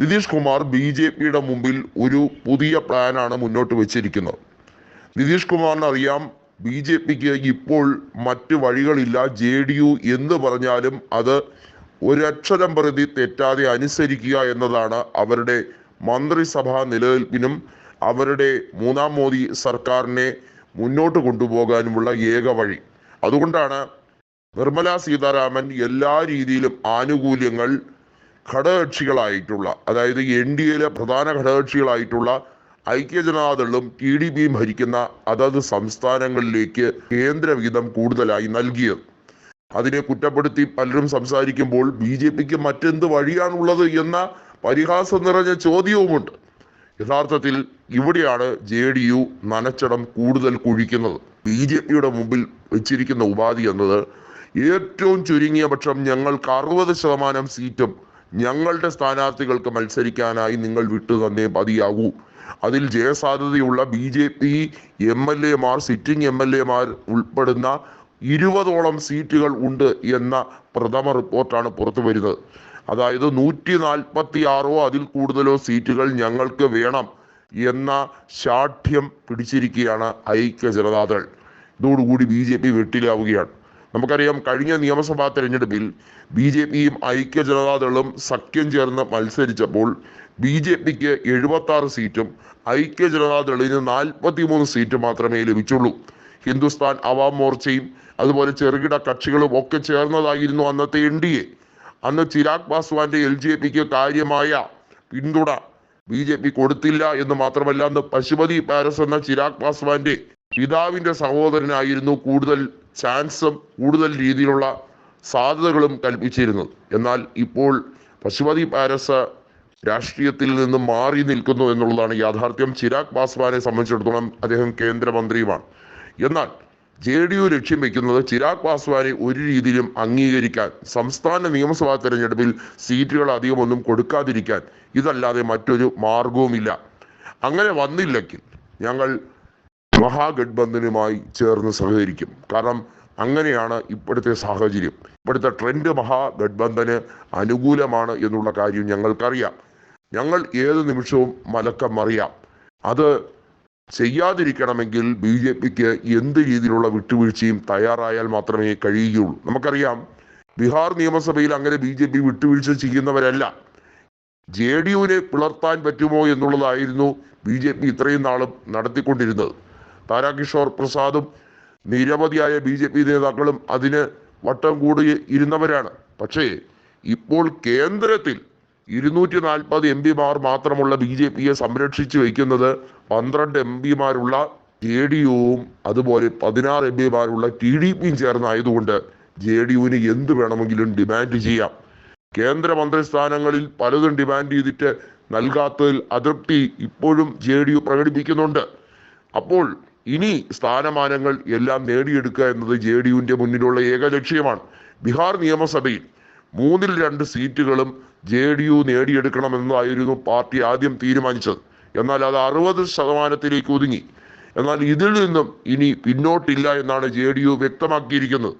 Nitish Kumar B J പിയുടെ മുമ്പിൽ ഒരു പുതിയ പ്ലാനാണ് മുന്നോട്ട് വെച്ചിരിക്കുന്നത്. നിതീഷ് കുമാറിന് അറിയാം ബി ജെ പിക്ക് ഇപ്പോൾ മറ്റ് വഴികളില്ല. ജെ ഡി യു എന്ന് പറഞ്ഞാലും അത് ഒരക്ഷരം പ്രതി തെറ്റാതെ അനുസരിക്കുക എന്നതാണ് അവരുടെ മന്ത്രിസഭാ നിലനിൽപ്പിനും അവരുടെ മൂന്നാം മോദി സർക്കാരിനെ മുന്നോട്ട് കൊണ്ടുപോകാനുമുള്ള ഏക വഴി. അതുകൊണ്ടാണ് നിർമ്മല സീതാരാമൻ എല്ലാ രീതിയിലും ആനുകൂല്യങ്ങൾ ഘടകകക്ഷികളായിട്ടുള്ള അതായത് എൻ ഡി എയിലെ പ്രധാന ഘടകകക്ഷികളായിട്ടുള്ള ഐക്യജനതാദളും ടി ഡി പിയും ഭരിക്കുന്ന അതത് സംസ്ഥാനങ്ങളിലേക്ക് കേന്ദ്ര വിഹിതം കൂടുതലായി നൽകിയത്. അതിനെ കുറ്റപ്പെടുത്തി പലരും സംസാരിക്കുമ്പോൾ ബി ജെ പിക്ക് മറ്റെന്ത് വഴിയാണുള്ളത് എന്ന പരിഹാസം നിറഞ്ഞ ചോദ്യവുമുണ്ട്. യഥാർത്ഥത്തിൽ ഇവിടെയാണ് ജെ ഡി യു നനച്ചടം കൂടുതൽ കുഴിക്കുന്നത്. ബി ജെ പിയുടെ മുമ്പിൽ വെച്ചിരിക്കുന്ന ഉപാധി എന്നത് ഏറ്റവും ചുരുങ്ങിയ പക്ഷം ഞങ്ങൾക്ക് അറുപത് ശതമാനം സീറ്റും ഞങ്ങളുടെ സ്ഥാനാർത്ഥികൾക്ക് മത്സരിക്കാനായി നിങ്ങൾ വിട്ടു തന്നേ മതിയാകൂ അതിൽ ജയസാധ്യതയുള്ള B J P M L എമാർ സിറ്റിംഗ് എം എൽ എമാർ ഉൾപ്പെടുന്ന ഇരുപതോളം സീറ്റുകൾ ഉണ്ട് എന്ന പ്രഥമ റിപ്പോർട്ടാണ് പുറത്തു വരുന്നത്. അതായത് നൂറ്റി നാൽപ്പത്തി ആറോ അതിൽ കൂടുതലോ സീറ്റുകൾ ഞങ്ങൾക്ക് വേണം എന്ന ശാഠ്യം പിടിച്ചിരിക്കുകയാണ് ഐക്യ ജനതാദൾ ഇതോടുകൂടി ബി ജെ പി വെട്ടിലാവുകയാണ്. നമുക്കറിയാം കഴിഞ്ഞ നിയമസഭാ തെരഞ്ഞെടുപ്പിൽ ബി ജെ പിയും ഐക്യ ജനതാദളും സഖ്യം ചേർന്ന് മത്സരിച്ചപ്പോൾ ബി ജെ പിക്ക് എഴുപത്തി ആറ് സീറ്റും ഐക്യ ജനതാദളിന് നാൽപ്പത്തി മൂന്ന് സീറ്റ് മാത്രമേ ലഭിച്ചുള്ളൂ. ഹിന്ദുസ്ഥാൻ അവാം മോർച്ചയും അതുപോലെ ചെറുകിട കക്ഷികളും ഒക്കെ ചേർന്നതായിരുന്നു അന്നത്തെ എൻ ഡി എ. അന്ന് ചിരാഗ് പാസ്വാന്റെ എൽ ജെ പിക്ക് കാര്യമായ പിന്തുണ ബി ജെ പി കൊടുത്തില്ല എന്ന് മാത്രമല്ല അന്ന് പശുപതി പാരസ് എന്ന ചിരാഗ് പാസ്വാന്റെ പിതാവിന്റെ സഹോദരനായിരുന്നു കൂടുതൽ ചാൻസും കൂടുതൽ രീതിയിലുള്ള സാധ്യതകളും കൽപ്പിച്ചിരുന്നത് എന്നാൽ ഇപ്പോൾ പശുപതി പാരസ രാഷ്ട്രീയത്തിൽ നിന്ന് മാറി നിൽക്കുന്നു എന്നുള്ളതാണ് യാഥാർത്ഥ്യം. ചിരാഗ് പാസ്വാനെ സംബന്ധിച്ചിടത്തോളം അദ്ദേഹം കേന്ദ്രമന്ത്രിയുമാണ്. എന്നാൽ ജെ ഡി യു ലക്ഷ്യം വെക്കുന്നത് ചിരാഗ് പാസ്വാനെ ഒരു രീതിയിലും അംഗീകരിക്കാൻ സംസ്ഥാന നിയമസഭാ തെരഞ്ഞെടുപ്പിൽ സീറ്റുകൾ അധികമൊന്നും കൊടുക്കാതിരിക്കാൻ ഇതല്ലാതെ മറ്റൊരു മാർഗവുമില്ല. അങ്ങനെ വന്നില്ലെങ്കിൽ ഞങ്ങൾ മഹാഗഡ്ബന്ധനുമായി ചേർന്ന് സഹകരിക്കും. കാരണം അങ്ങനെയാണ് ഇപ്പോഴത്തെ സാഹചര്യം. ഇപ്പോഴത്തെ ട്രെൻഡ് മഹാഗഡ്ബന്ധന് അനുകൂലമാണ് എന്നുള്ള കാര്യം ഞങ്ങൾക്കറിയാം. ഞങ്ങൾ ഏത് നിമിഷവും മലക്കം അറിയാം അത് ചെയ്യാതിരിക്കണമെങ്കിൽ ബി ജെ പിക്ക് എന്ത് രീതിയിലുള്ള വിട്ടുവീഴ്ചയും തയ്യാറായാൽ മാത്രമേ കഴിയുകയുള്ളൂ. നമുക്കറിയാം ബീഹാർ നിയമസഭയിൽ അങ്ങനെ ബി ജെ പി വിട്ടുവീഴ്ച ചെയ്യുന്നവരല്ല. ജെ ഡി യുവിനെ പിളർത്താൻ പറ്റുമോ എന്നുള്ളതായിരുന്നു ബി ജെ പി ഇത്രയും നാളും നടത്തിക്കൊണ്ടിരുന്നത്. താരാകിഷോർ പ്രസാദും നിരവധിയായ ബി ജെ പി നേതാക്കളും അതിന് വട്ടം കൂടി ഇരുന്നവരാണ്. പക്ഷേ ഇപ്പോൾ കേന്ദ്രത്തിൽ ഇരുന്നൂറ്റി നാൽപ്പത് എം പിമാർ മാത്രമുള്ള ബി ജെ പിയെ സംരക്ഷിച്ചു വയ്ക്കുന്നത് പന്ത്രണ്ട് എം പിമാരുള്ള ജെ ഡി യുവും അതുപോലെ പതിനാറ് എം പിമാരുള്ള ടി ഡി പിയും ചേർന്നായതുകൊണ്ട് ജെ ഡി യുവിന് എന്ത് വേണമെങ്കിലും ഡിമാൻഡ് ചെയ്യാം. കേന്ദ്രമന്ത്രി സ്ഥാനങ്ങളിൽ പലതും ഡിമാൻഡ് ചെയ്തിട്ട് നൽകാത്തതിൽ അതൃപ്തി ഇപ്പോഴും ജെ ഡി യു പ്രകടിപ്പിക്കുന്നുണ്ട്. അപ്പോൾ ഇനി സ്ഥാനമാനങ്ങൾ എല്ലാം നേടിയെടുക്കുക എന്നത് ജെ ഡി യുവിന്റെ മുന്നിലുള്ള ഏക ലക്ഷ്യമാണ് ബീഹാർ നിയമസഭയിൽ മൂന്നിൽ രണ്ട് സീറ്റുകളും ജെ ഡി യു നേടിയെടുക്കണമെന്നായിരുന്നു പാർട്ടി ആദ്യം തീരുമാനിച്ചത്. എന്നാൽ അത് അറുപത് ശതമാനത്തിലേക്ക് ഒതുങ്ങി. എന്നാൽ ഇതിൽ നിന്നും ഇനി പിന്നോട്ടില്ല എന്നാണ് ജെ ഡി യു വ്യക്തമാക്കിയിരിക്കുന്നത്.